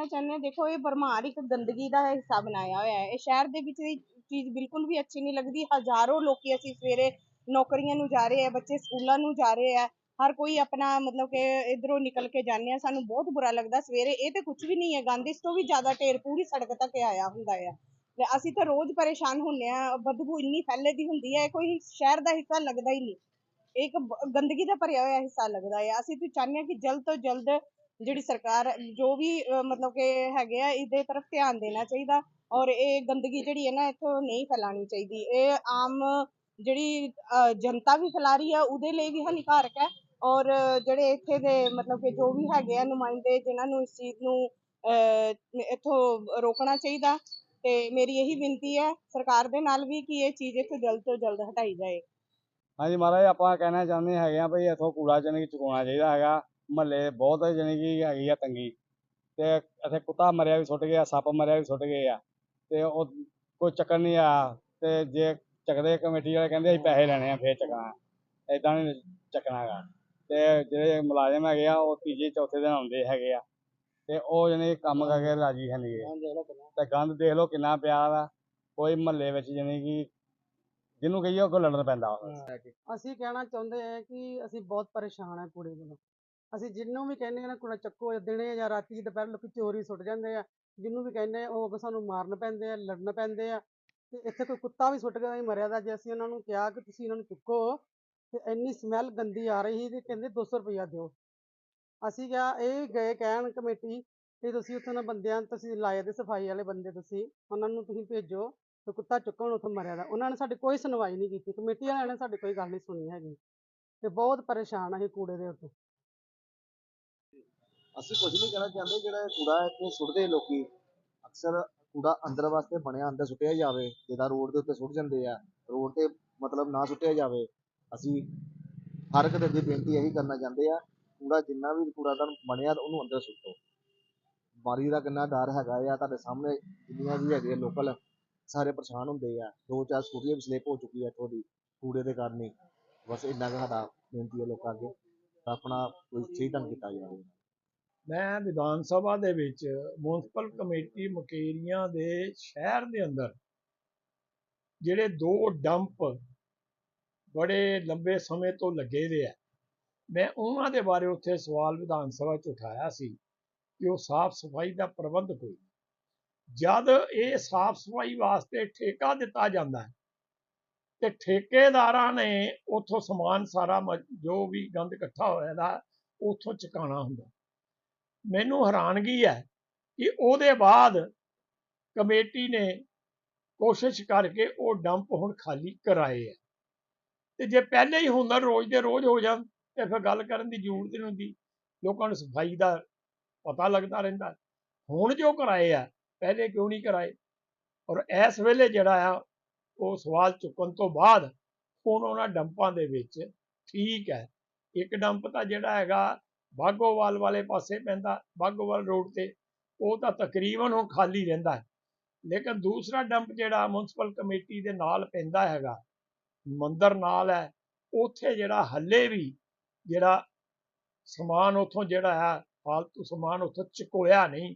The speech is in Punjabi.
ਕਹਿਣਾ ਚਾਹੁੰਦੇ ਹਾਂ, ਦੇਖੋ ਇਹ ਭਰਮਾਰ ਇੱਕ ਗੰਦਗੀ ਦਾ ਹਿੱਸਾ ਬਣਾਇਆ ਹੋਇਆ ਹੈ। ਇਹ ਸ਼ਹਿਰ ਦੇ ਵਿੱਚ ਇਹ ਚੀਜ਼ ਬਿਲਕੁਲ ਵੀ ਅੱਛੀ ਨਹੀਂ ਲੱਗਦੀ। ਹਜ਼ਾਰੋਂ ਲੋਕੀ ਅਸੀਂ ਸਵੇਰੇ ਨੌਕਰੀਆਂ ਨੂੰ ਜਾ ਰਹੇ ਆ ਬੱਚੇ ਸਕੂਲਾਂ ਨੂੰ ਜਾ ਰਹੇ ਆ ਹਰ ਕੋਈ ਆਪਣਾ ਮਤਲਬ ਕਿ ਇਧਰੋਂ ਨਿਕਲ ਕੇ ਜਾਂਦੇ ਆ ਸਾਨੂੰ ਬਹੁਤ ਬੁਰਾ ਲੱਗਦਾ। ਸਵੇਰੇ ਇਹ ਤੇ ਕੁਝ ਵੀ ਨਹੀਂ ਹੈ। ਗੰਦ ਇਸ ਤੋਂ ਵੀ ਜ਼ਿਆਦਾ ਢੇਰ ਪੂਰੀ ਸੜਕ ਤੱਕ ਆਇਆ ਹੁੰਦਾ ਆ ਤੇ ਅਸੀਂ ਤਾਂ ਰੋਜ਼ ਪਰੇਸ਼ਾਨ ਹੁੰਨੇ ਆ ਬਦਬੂ ਇੰਨੀ ਫੈਲੇ ਦੀ ਹੁੰਦੀ ਹੈ। ਇਹ ਕੋਈ ਸ਼ਹਿਰ ਦਾ ਹਿੱਸਾ ਲੱਗਦਾ ਹੀ ਨਹੀਂ। ਇਹ ਇੱਕ ਗੰਦਗੀ ਦਾ ਭਰਿਆ ਹੋਇਆ ਹਿੱਸਾ ਲੱਗਦਾ ਹੈ। ਅਸੀਂ ਤਾਂ ਚਾਹੁੰਦੇ ਹਾਂ ਕਿ ਜਲਦ ਤੋਂ ਜਲਦ ਜਿਹੜੀ ਸਰਕਾਰ, ਜੋ ਵੀ ਮਤਲਬ ਕਿ ਹੈਗੇ ਆ, ਇਹਦੇ ਤਰਫ ਧਿਆਨ ਦੇਣਾ ਚਾਹੀਦਾ ਔਰ ਇਹ ਗੰਦਗੀ ਜਿਹੜੀ ਹੈ ਨਾ, ਇੱਥੋਂ ਨਹੀਂ ਫੈਲਾਣੀ ਚਾਹੀਦੀ। ਇਹ ਆਮ ਜਿਹੜੀ ਜਨਤਾ ਵੀ ਫੈਲਾ ਰਹੀ ਹੈ ਉਹਦੇ ਲਈ ਵੀ ਹਾਨੀਕਾਰਕ ਹੈ ਔਰ ਜਿਹੜੇ ਇੱਥੇ ਦੇ, ਮਤਲਬ ਕਿ ਜੋ ਵੀ ਹੈਗੇ ਆ ਨੁਮਾਇੰਦੇ, ਜਿਨ੍ਹਾਂ ਨੂੰ ਇਸ ਚੀਜ਼ ਨੂੰ ਇੱਥੋਂ ਰੋਕਣਾ ਚਾਹੀਦਾ ਤੇ ਮੇਰੀ ਇਹੀ ਬੇਨਤੀ ਹੈ, ਸਰਕਾਰ ਦੇ ਨਾਲ ਵੀ ਕਿ ਇਹ ਚੀਜ਼ ਇੱਥੋਂ ਜਲਦ ਤੋਂ ਜਲਦ ਹਟਾਈ ਜਾਏ। ਹਾਂਜੀ ਮਹਾਰਾਜ, ਆਪਾਂ ਕਹਿਣਾ ਚਾਹੁੰਦੇ ਹੈਗੇ ਆ ਭਈ ਇੱਥੋਂ ਕੂੜਾ ਜਾਣੀ ਚੁਕਾਉਣਾ ਚਾਹੀਦਾ ਹੈਗਾ। ਮਹੱਲੇ ਬਹੁਤ ਜਾਣੀ ਕਿ ਹੈਗੀ ਆ ਤੰਗੀ। ਤੇ ਇੱਥੇ ਕੁੱਤਾ ਮਰਿਆ ਵੀ ਸੁੱਟ ਗਿਆ ਸੱਪ ਮਰਿਆ ਵੀ ਸੁੱਟ ਗਏ ਆ ਤੇ ਉਹ ਕੋਈ ਚੱਕਰ ਨਹੀਂ ਆ। ਤੇ ਜੇ ਚੱਕਦੇ ਕਮੇਟੀ ਵਾਲੇ ਕਹਿੰਦੇ ਅਸੀਂ ਪੈਸੇ ਲੈਣੇ ਆ ਫੇਰ ਚੱਕਣਾ। ਏਦਾਂ ਨਹੀਂ ਚੱਕਣਾ ਹੈਗਾ। ਤੇ ਜਿਹੜੇ ਮੁਲਾਜ਼ਮ ਹੈਗੇ ਆ ਉਹ ਤੀਜੇ ਚੌਥੇ ਦਿਨ ਆਉਂਦੇ ਹੈਗੇ ਆ। ਤੇ ਉਹ ਜਾਣੀ ਕਿ ਕੰਮ ਕਰਕੇ ਰਾਜੀ ਹੈ ਨਹੀਂ ਤੇ ਗੰਦ ਦੇਖ ਲਓ ਕਿੰਨਾ ਪਿਆ ਵਾ ਕੋਈ ਮਹੱਲੇ ਵਿੱਚ ਜਾਣੀ ਕਿ ਜਿਹਨੂੰ ਕਹੀਏ ਉਹ ਲੜਨ ਪੈਂਦਾ। ਅਸੀਂ ਕਹਿਣਾ ਚਾਹੁੰਦੇ ਹਾਂ ਕਿ ਅਸੀਂ ਬਹੁਤ ਪਰੇਸ਼ਾਨ ਹਾਂ ਕੂੜੇ ਤੋਂ ਅਸੀਂ ਜਿਹਨੂੰ ਵੀ ਕਹਿੰਦੇ ਹਾਂ ਨਾ, ਕੂੜਾ ਚੱਕੋ ਦਿਨੇ ਜਾਂ ਰਾਤੀ ਦੁਪਹਿਰ ਲੋਕੀ ਚੋਰੀ ਸੁੱਟ ਜਾਂਦੇ ਆ। ਜਿਹਨੂੰ ਵੀ ਕਹਿੰਦੇ ਆ, ਉਹ ਅੱਗੇ ਸਾਨੂੰ ਮਾਰਨ ਪੈਂਦੇ ਆ, ਲੜਨ ਪੈਂਦੇ ਆ। ਤੇ ਇੱਥੇ ਕੋਈ ਕੁੱਤਾ ਵੀ ਸੁੱਟ ਗਿਆ ਨਹੀਂ ਮਰਿਆ ਦਾ ਜੇ ਅਸੀਂ ਉਹਨਾਂ ਨੂੰ ਕਿਹਾ ਕਿ ਤੁਸੀਂ ਇਹਨਾਂ ਨੂੰ ਚੁੱਕੋ, ਤੇ ਇੰਨੀ ਸਮੈਲ ਗੰਦੀ ਆ ਰਹੀ ਸੀ ਤੇ ਕਹਿੰਦੇ 200 ਰੁਪਇਆ ਦਿਓ। ਅਸੀਂ ਕਿਹਾ, ਇਹ ਗਏ ਕਹਿਣ ਕਮੇਟੀ ਤੇ ਤੁਸੀਂ ਉੱਥੋਂ ਨਾ ਬੰਦਿਆਂ ਤੁਸੀਂ ਲਾਏ ਦੇ ਸਫ਼ਾਈ ਵਾਲੇ ਬੰਦੇ ਤੁਸੀਂ, ਉਹਨਾਂ ਨੂੰ ਤੁਸੀਂ ਭੇਜੋ ਤੇ ਕੁੱਤਾ ਚੁੱਕਣ ਉੱਥੋਂ ਮਰਿਆ ਦਾ ਉਹਨਾਂ ਨੇ ਸਾਡੀ ਕੋਈ ਸੁਣਵਾਈ ਨਹੀਂ ਕੀਤੀ, ਕਮੇਟੀ ਵਾਲਿਆਂ ਨੇ ਸਾਡੀ ਕੋਈ ਗੱਲ ਨਹੀਂ ਸੁਣੀ ਹੈਗੀ। ਤੇ ਬਹੁਤ ਪਰੇਸ਼ਾਨ ਅਸੀਂ ਕੂੜੇ ਦੇ ਉੱਤੇ। ਅਸੀਂ ਕੁਝ ਨਹੀਂ ਕਹਿਣਾ ਚਾਹੁੰਦੇ, ਜਿਹੜਾ ਇਹ ਕੂੜਾ ਇੱਥੇ ਸੁੱਟਦੇ ਲੋਕੀ, ਅਕਸਰ ਕੂੜਾ ਅੰਦਰ ਵਾਸਤੇ ਬਣਿਆ ਅੰਦਰ ਸੁੱਟਿਆ ਜਾਵੇ, ਜਿੱਦਾਂ ਰੋਡ ਦੇ ਉੱਤੇ ਸੁੱਟ ਜਾਂਦੇ ਆ, ਰੋਡ ਤੇ ਮਤਲਬ ਨਾ ਸੁੱਟਿਆ ਜਾਵੇ। ਅਸੀਂ ਹਰ ਇੱਕ ਦੇ ਅੱਗੇ ਬੇਨਤੀ ਇਹੀ ਕਰਨਾ ਚਾਹੁੰਦੇ ਆ, ਕੂੜਾ ਜਿੰਨਾ ਵੀ ਕੂੜਾਦਾਨ ਬਣਿਆ, ਉਹਨੂੰ ਅੰਦਰ ਸੁੱਟੋ। ਬਿਮਾਰੀ ਦਾ ਕਿੰਨਾ ਡਰ ਹੈਗਾ ਆ, ਤੁਹਾਡੇ ਸਾਹਮਣੇ ਜਿੰਨੀਆਂ ਵੀ ਹੈਗੇ ਲੋਕਲ, ਸਾਰੇ ਪਰੇਸ਼ਾਨ ਹੁੰਦੇ ਆ। ਦੋ ਚਾਰ ਸਕੂਟੀਆਂ ਵੀ ਸਲਿੱਪ ਹੋ ਚੁੱਕੀ ਆ ਇੱਥੋਂ ਦੀ, ਕੂੜੇ ਦੇ ਕਾਰਨ ਹੀ। ਬਸ ਇੰਨਾ ਕੁ ਸਾਡਾ ਬੇਨਤੀ ਹੈ ਲੋਕਾਂ ਅੱਗੇ, ਤਾਂ ਆਪਣਾ ਕੋਈ ਸਹੀ ਢੰਗ ਕੀਤਾ ਜਾਵੇ। ਮੈਂ ਵਿਧਾਨ ਸਭਾ ਦੇ ਵਿੱਚ ਮਿਊਨਿਸਪਲ ਕਮੇਟੀ ਮਕੇਰੀਆਂ ਦੇ ਸ਼ਹਿਰ ਦੇ ਅੰਦਰ ਜਿਹੜੇ ਦੋ ਡੰਪ ਬੜੇ ਲੰਬੇ ਸਮੇਂ ਤੋਂ ਲੱਗੇ ਹੋਏ ਆ, ਮੈਂ ਉਹਨਾਂ ਦੇ ਬਾਰੇ ਉੱਥੇ ਸਵਾਲ ਵਿਧਾਨ ਸਭਾ 'ਚ ਉਠਾਇਆ ਸੀ ਕਿ ਉਹ ਸਾਫ਼ ਸਫ਼ਾਈ ਦਾ ਪ੍ਰਬੰਧ ਕੋਈ ਜਦ ਇਹ ਸਾਫ਼ ਸਫ਼ਾਈ ਵਾਸਤੇ ਠੇਕਾ ਦਿੱਤਾ ਜਾਂਦਾ ਹੈ ਤੇ ਠੇਕੇਦਾਰਾਂ ਨੇ ਉੱਥੋਂ ਸਮਾਨ ਸਾਰਾ ਮ- ਜੋ ਵੀ ਗੰਦ ਇਕੱਠਾ ਹੋਇਆ ਦਾ ਉੱਥੋਂ ਚੁਕਾਉਣਾ ਹੁੰਦਾ। ਮੈਨੂੰ ਹੈਰਾਨਗੀ ਹੈ ਕਿ ਉਹਦੇ ਬਾਅਦ ਕਮੇਟੀ ਨੇ ਕੋਸ਼ਿਸ਼ ਕਰਕੇ ਉਹ ਡੰਪ ਹੁਣ ਖਾਲੀ ਕਰਾਏ ਆ। ਤੇ ਜੇ ਪਹਿਲੇ ਹੀ ਹੁੰਦਾ ਰੋਜ਼ ਦੇ ਰੋਜ਼ ਹੋ ਜਾਣ ਤੇ ਫਿਰ ਗੱਲ ਕਰਨ ਦੀ ਜ਼ਰੂਰਤ ਨਹੀਂ ਹੁੰਦੀ। ਲੋਕਾਂ ਨੂੰ ਸਫ਼ਾਈ ਦਾ ਪਤਾ ਲੱਗਦਾ ਰਹਿੰਦਾ। ਹੁਣ ਜੋ ਕਰਾਏ ਆ, ਪਹਿਲੇ ਕਿਉਂ ਨਹੀਂ ਕਰਾਏ? ਔਰ ਇਸ ਵੇਲੇ ਜਿਹੜਾ ਆ, ਉਹ ਸਵਾਲ ਚੁੱਕਣ ਤੋਂ ਬਾਅਦ ਹੁਣ ਉਹਨਾਂ ਡੰਪਾਂ ਦੇ ਵਿੱਚ ਠੀਕ ਹੈ। ਇੱਕ ਡੰਪ ਤਾਂ ਜਿਹੜਾ ਹੈਗਾ ਬਾਗੋਵਾਲ ਵਾਲੇ ਪਾਸੇ ਪੈਂਦਾ, ਬਾਗੋਵਾਲ ਰੋਡ ਤੇ, ਉਹ ਤਾਂ ਤਕਰੀਬਨ ਹੁਣ ਖਾਲੀ ਰਹਿੰਦਾ ਹੈ। ਲੇਕਿਨ ਦੂਸਰਾ ਡੰਪ ਜਿਹੜਾ ਮਿਊਨਿਸਪਲ ਕਮੇਟੀ ਦੇ ਨਾਲ ਪੈਂਦਾ ਹੈਗਾ, ਮੰਦਰ ਨਾਲ ਹੈ, ਉੱਥੇ ਜਿਹੜਾ ਹੱਲੇ ਵੀ ਜਿਹੜਾ ਸਮਾਨ ਉੱਥੋਂ ਜਿਹੜਾ ਹੈ, ਫਾਲਤੂ ਸਮਾਨ ਉੱਥੋਂ ਚੁਕੋਇਆ ਨਹੀਂ